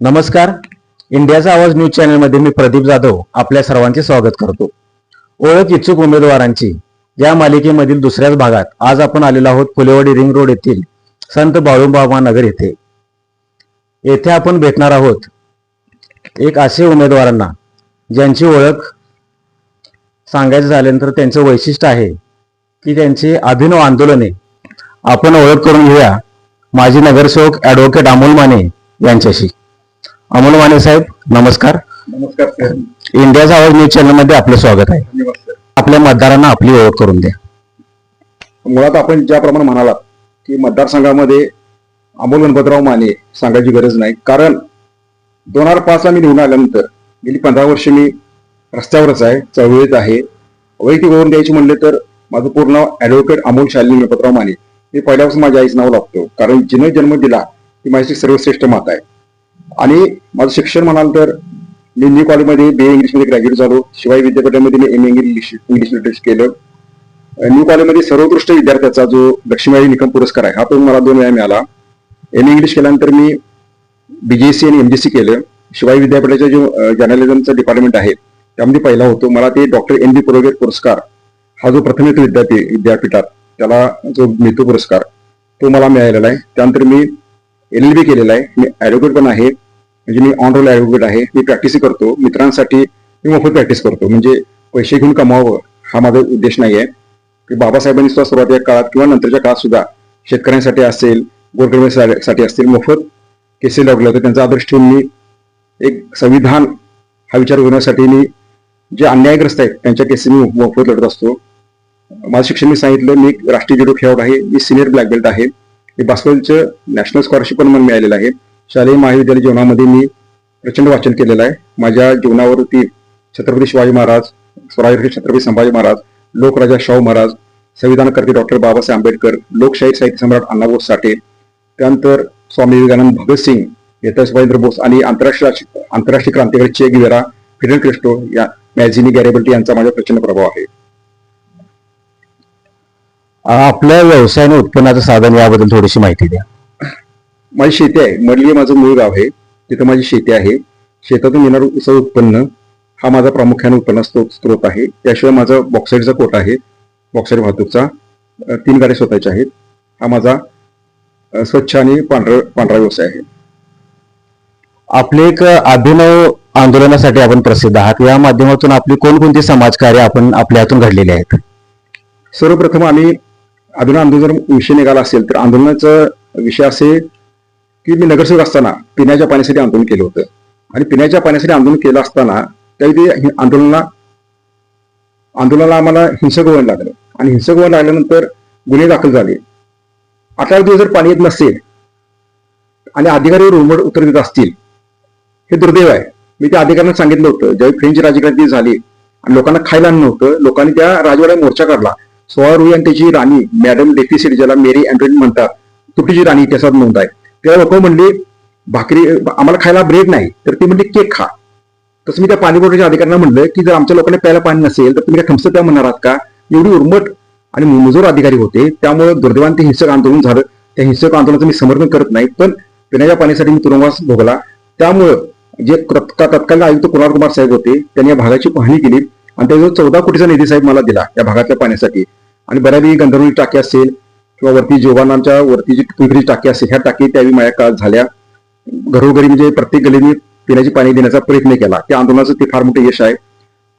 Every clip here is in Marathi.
नमस्कार. इंडियाचा आवाज न्यूज चॅनलमध्ये मी प्रदीप जाधव आपल्या सर्वांचे स्वागत करतो. ओळख इच्छुक उमेदवारांची या मालिकेमधील दुसऱ्याच भागात आज आपण आलेलो आहोत फुलेवाडी रिंग रोड येथील संत बाळूंबाबा नगर येथे. येथे आपण भेटणार आहोत एक असे उमेदवारांना ज्यांची ओळख सांगायचं झाल्यानंतर त्यांचं वैशिष्ट्य आहे की त्यांची अभिनव आंदोलने आपण ओळख करून घेऊया माजी नगरसेवक ऍडव्होकेट अमोल माने यांच्याशी. अमोल माने साहेब नमस्कार. नमस्कार सर. इंडियाचा आवाज न्यूज चॅनलमध्ये आपलं स्वागत आहे. धन्यवाद सर. आपल्या मतदारांना आपली ओळख करून द्या. मुळात आपण ज्याप्रमाणे म्हणालात की मतदारसंघामध्ये अमोल गणपतराव माने सांगायची गरज नाही. कारण दोन हजार पाचला मी निवडून आल्यानंतर गेली पंधरा वर्ष मी रस्त्यावरच आहे चळवळीत आहे. वैयक्तिक ओळख द्यायची म्हणले तर माझं पूर्ण ऍडव्होकेट अमोल शालिनी गणपतराव माने. हे पहिल्यापासून माझ्या आईचं नाव लागतो. कारण जिने जन्म दिला ती माझी सर्वश्रेष्ठ माता आहे. आणि माझं शिक्षण म्हणाल तर मी न्यू कॉलेजमध्ये बी ए इंग्लिशमध्ये ग्रॅज्युएट झालो. शिवाय विद्यापीठामध्ये मी M A English English literature केलं. न्यू कॉलेजमध्ये सर्वोत्कृष्ट विद्यार्थ्याचा जो लक्ष्मीबाई निकम पुरस्कार आहे हा पण मला दोन वेळा मिळाला. एम ए इंग्लिश केल्यानंतर मी बीजेसी आणि एमजीसी केलं. शिवाय विद्यापीठाचं जो जर्नलिझमचं डिपार्टमेंट आहे त्यामध्ये पहिला होतो. मला ते डॉक्टर एम बी पुरोगेर पुरस्कार हा जो प्रथम येतो विद्यापीठ विद्यापीठात त्याला जो मिळतो पुरस्कार तो मला मिळालेला आहे. त्यानंतर मी एल एल बी केलेला आहे. मी ॲडव्होकेट पण आहे. म्हणजे मी ऑन रोल ऍडव्होकेट आहे मी प्रॅक्टिस करतो मित्रांसाठी मी मोफत प्रॅक्टिस करतो. म्हणजे पैसे घेऊन कमावं हा माझा उद्देश नाही आहे की बाबासाहेबांनी सुद्धा सुरुवातीच्या काळात किंवा नंतरच्या काळात सुद्धा शेतकऱ्यांसाठी असेल गोरगरिबांसाठी असतील मोफत केसेस लागले होते त्यांचा आदर्श ठेवून मी एक संविधान हा विचार करण्यासाठी मी जे अन्यायग्रस्त आहेत त्यांच्या केसेस मी मोफत लढत असतो. माझं शिक्षण मी सांगितलं मी एक राष्ट्रीय जुडो खेळाडू आहे मी सिनियर ब्लॅक बेल्ट आहे. मी बास्केटबॉलचं नॅशनल स्कॉलरशिप पण मला मिळालेलं आहे. शालेय महाविद्यालय जीवनामध्ये मी प्रचंड वाचन केलेलं आहे. माझ्या जीवनावरती छत्रपती शिवाजी महाराज स्वराज्य छत्रपती संभाजी महाराज लोकराजा शाहू महाराज संविधानकर्ते डॉक्टर बाबासाहेब आंबेडकर लोकशाही साहित्य सम्राट अण्णाभाऊ साठे त्यानंतर स्वामी विवेकानंद भगतसिंग नेता सुभाषेंद्र बोस आणि आंतरराष्ट्रीय आंतरराष्ट्रीय क्रांतिकारी चे गिवेरा फिडेल क्रिस्टो या मॅझिनी गॅरेबल्टी यांचा माझ्या प्रचंड प्रभाव आहे. आपल्या व्यवसायाने उत्पन्नाचं साधन याबद्दल थोडीशी माहिती द्या. माझी शेती आहे. मडली माझं मूळ गाव आहे. तिथं माझी शेती आहे. शेतातून येणारं उसळ उत्पन्न हा माझा प्रामुख्याने उत्पन्न स्त्रोत आहे. त्याशिवाय माझा बॉक्साईडचा कोट आहे. बॉक्साईड वाहतूकचा तीन गाड्या स्वतःच्या आहेत. हा माझा स्वच्छ आणि पांढरा पांढरा व्यवसाय आहे. आपले एक अभिनव आंदोलनासाठी आपण प्रसिद्ध आहात. या माध्यमातून आपली कोणकोणती समाजकार्य आपण आपल्या हातून घडलेली आहेत? सर्वप्रथम आम्ही अभिनव आंदोलन जर विषय निघाला असेल तर आंदोलनाचा विषय असे की मी नगरसेवक असताना पिण्याच्या पाण्यासाठी आंदोलन केलं होतं. आणि पिण्याच्या पाण्यासाठी आंदोलन केलं असताना त्यावेळी ते आंदोलनाला आंदोलनाला आम्हाला हिंसक वळण लागलं. आणि हिंसक वळण लागल्यानंतर गुन्हे दाखल झाले. अठरा दिवस जर पाणी येत नसेल आणि अधिकारी रुमड उत्तर देत असतील हे दुर्दैव आहे. मी त्या अधिकाऱ्यांना सांगितलं होतं ज्यावेळी फ्रेंच राजक्रांती झाली आणि लोकांना खायला आणलं नव्हतं लोकांनी त्या राजवाड्यात मोर्चा काढला. सोळा रुई आणि त्याची राणी मॅडम डेफिसिट ज्याला मेरी अँटोनी म्हणतात तुटीची राणी इतिहासात नोंद आहे. त्या लोक म्हणले भाकरी आम्हाला खायला ब्रेड नाही. तर ते म्हणले केक खा. तसं मी त्या पाणी पुरवठ्याच्या अधिकाऱ्यांना म्हणलं की जर आमच्या लोकांना प्यायला पाणी नसेल तर तुम्ही काय थमसं त्या म्हणणार आहात का? एवढी उर्मट आणि मुजोर अधिकारी होते. त्यामुळे दुर्दैवान ते हिंसक आंदोलन झालं. त्या हिंसक आंदोलनाचं मी समर्थन करत नाही पण पिण्याच्या पाण्यासाठी मी तुरुंगवास भोगला. त्यामुळं जे तत्का- तत्कालीन आयुक्त कुणाल कुमार साहेब होते त्यांनी या भागाची पाहणी केली. आणि त्याजवळ चौदा कोटीचा निधी साहेब मला दिला या भागातल्या पाण्यासाठी. आणि बऱ्यापैकी गंधर्वली टाकी असेल किंवा वरती जेवणांच्या वरती जी पिंपरी टाकी असते ह्या टाकी त्यावेळी माझ्या काळात झाल्या. घरोघरी म्हणजे प्रत्येक गलीने पिण्याची पाणी देण्याचा प्रयत्न केला. त्या आंदोलनाचं ते फार मोठं यश आहे.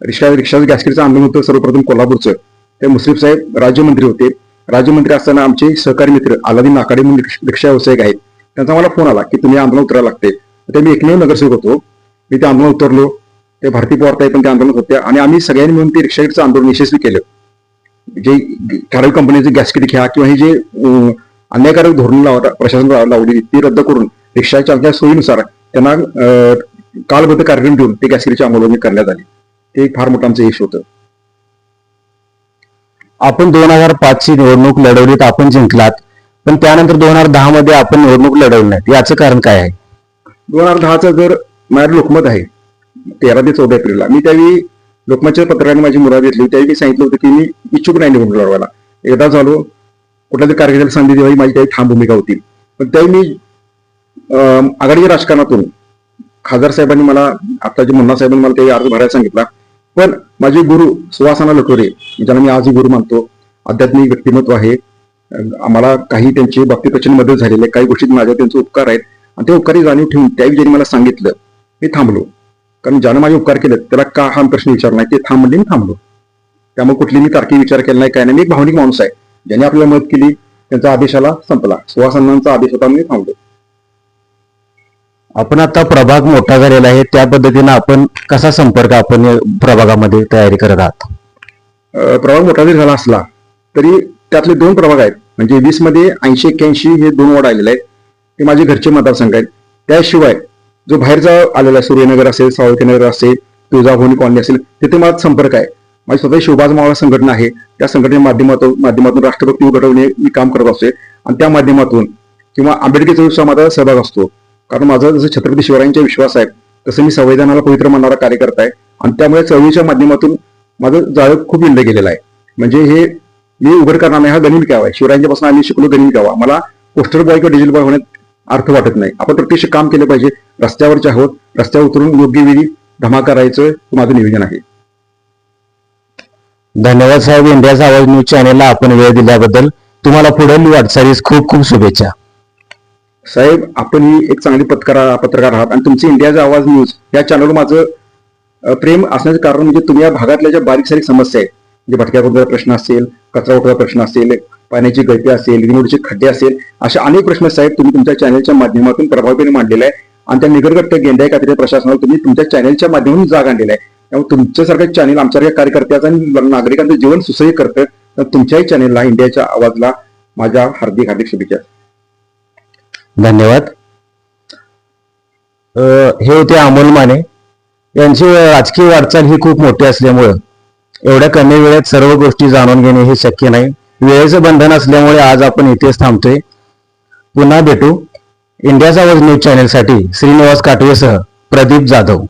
रिक्षा रिक्षा गॅसकीचं आंदोलन होतं सर्वप्रथम कोल्हापूरचं. ते मुस्लिम साहेब राज्यमंत्री होते. राज्यमंत्री असताना आमचे सहकारी मित्र अलादीन नाकाडे म्हणून रिक्षा व्यावसायिक आहेत. त्यांचा मला फोन आला की तुम्ही आंदोलन उतरायला लागते. ते मी एकमेव नगरसेवक होतो. मी ते आंदोलन उतरलो. ते भारती पवार ताई पण ते आंदोलन होत्या. आणि आम्ही सगळ्यांनी मिळून ते रिक्षागीरचं आंदोलन यशस्वी केलं. जे ठराविक कंपनीचे गॅसकीट घ्या किंवा हे जे अन्यायकारक धोरण लाव प्रशासन लाव- लावलेली ती रद्द करून रिक्षा चालक्या सोयीनुसार त्यांना कालबद्ध कार्यक्रम देऊन ते गॅसकीटची अंमलबजावणी करण्यात आली. ते एक फार मोठं आमचं यश होतं. आपण दोन हजार पाच ची निवडणूक लढवलीत आपण जिंकलात. पण त्यानंतर दोन हजार दहा मध्ये आपण निवडणूक लढवली नाही याचं कारण काय आहे? दोन हजार दहाचा जर माझ्याकडे लोकमत आहे तेरा ते चौदा एप्रिलला. मी त्यावेळी लोकमतच्या पत्रकाराने माझी मुलाखत घेतली. त्यावेळी मी सांगितलं होतं की मी इच्छुक नाही निवडणूक लढवायला. एकदा झालो कुठल्या तरी कार्यक्रमाला संधी देवाही माझी काही ठाम भूमिका होती. पण त्यावेळी मी आघाडीच्या राजकारणातून खासदार साहेबांनी मला आताचे मुन्ना साहेबांनी मला ते अर्ज भरायला सांगितला. पण माझे गुरु सुवासना लटोरे ज्यांना मी आजही गुरु मानतो आध्यात्मिक व्यक्तिमत्व आहे. आम्हाला काही त्यांची बाबतीत प्रचंड मदत झालेली आहे. काही गोष्टीत माझ्या त्यांचे उपकार आहेत. आणि ते उपकारी जाणीव ठेवून त्यावेळी ज्यांनी मला सांगितलं मी थांबलो. कारण ज्यानं माझे उपकार केले त्याला का हा प्रश्न विचारला ते थांब म्हणले मी थांबलो. त्यामुळे कुठली मी तार्किक विचार केला नाही काय नाही. मी एक भावनिक माणूस आहे. ज्याने आपल्याला मदत केली त्यांचा आदेशाला संपला. सुवासनांचा आदेश होता मी थांबलो. आपण आता प्रभाग मोठा झालेला आहे. त्या पद्धतीने आपण कसा संपर्क आपण प्रभागामध्ये तयारी करत आहात? प्रभाग मोठा जरी झाला असला तरी त्यातले दोन प्रभाग आहेत. म्हणजे वीसमध्ये ऐंशी एक्क्याऐंशी हे दोन वॉर्ड आलेले आहेत. ते माझे घरचे मतदारसंघ आहेत. त्याशिवाय जो बाहेरचा आलेला सूर्यनगर असेल सावळकीनगर असेल तुळजाभवानी कॉलनी असेल तिथे माझा संपर्क आहे. माझी स्वतः शिवबाज मावळा संघटना आहे. त्या संघटने माध्यमातून माध्यमातून राष्ट्रभक्ती घडवणे मी काम करत असते आणि त्या माध्यमातून किंवा आंबेडकर चळवळीचा माझा सहभाग असतो. कारण माझा जसं छत्रपती शिवरायांचा विश्वास आहे तसं मी संविधानाला पवित्र मानणारा कार्यकर्ता आहे. आणि त्यामुळे चळवळीच्या माध्यमातून माझं जाळं खूप विंड गेलेलं आहे. म्हणजे हे मी उघड करणार नाही. हा गणित गाव आहे. शिवरायांच्यापासून आम्ही शिकलो गणित गावा. मला पोस्टर बॉय किंवा डिजिटल बॉय होण्यात अर्थ वाटत नाही. आपण प्रत्यक्ष काम केलं पाहिजे. रस्त्यावरचे आहोत. रस्त्यावर उतरून योग्य वेळी धमा करायचं माझं निवेदन आहे? धन्यवाद साहेब. इंडियाचा आवाज न्यूज चॅनेलला आपण वेळ दिल्याबद्दल तुम्हाला पुढील वाटचालीस खूप खूप शुभेच्छा. साहेब आपण ही एक चांगली पत्रकार पत्रकार आहात आणि तुमची इंडियाचा आवाज न्यूज या चॅनलवर माझं प्रेम असण्याचं कारण म्हणजे तुम्ही या भागातल्या ज्या बारीक सारीक समस्या आहेत म्हणजे भटक्या प्रश्न असेल कचरा उठवा प्रश्न असेल पाण्याची गळती असेल रिमोटचे खड्डे असेल अशा अनेक प्रश्न साहेब तुम्ही तुमच्या चॅनलच्या माध्यमातून प्रभावीपणे मांडलेला आहे. आणि त्या निगरगट्ट गेंड्या कात्रे प्रशासनाला तुम्ही तुमच्या चॅनलच्या माध्यमातून जाग आणलेला आहे. त्यामुळे तुमच्यासारखं चॅनल आमच्यासारख्या कार्यकर्त्याचं आणि नागरिकांचं जीवन सुसह्य करतं. तर तुमच्याही चॅनलला इंडियाच्या आवाजला माझ्या हार्दिक हार्दिक शुभेच्छा. धन्यवाद. हे होते अमोल माने. यांची राजकीय वाटचाल ही खूप मोठी असल्यामुळं एवढ्या कमी वेळेत सर्व गोष्टी जाणून घेणे हे शक्य नाही. वेळेचं बंधन असल्यामुळे आज आपण इथेच थांबतोय. पुन्हा भेटू. इंडियाचा आवाज न्यूज चॅनेलसाठी श्रीनिवास काटवेसह प्रदीप जाधव.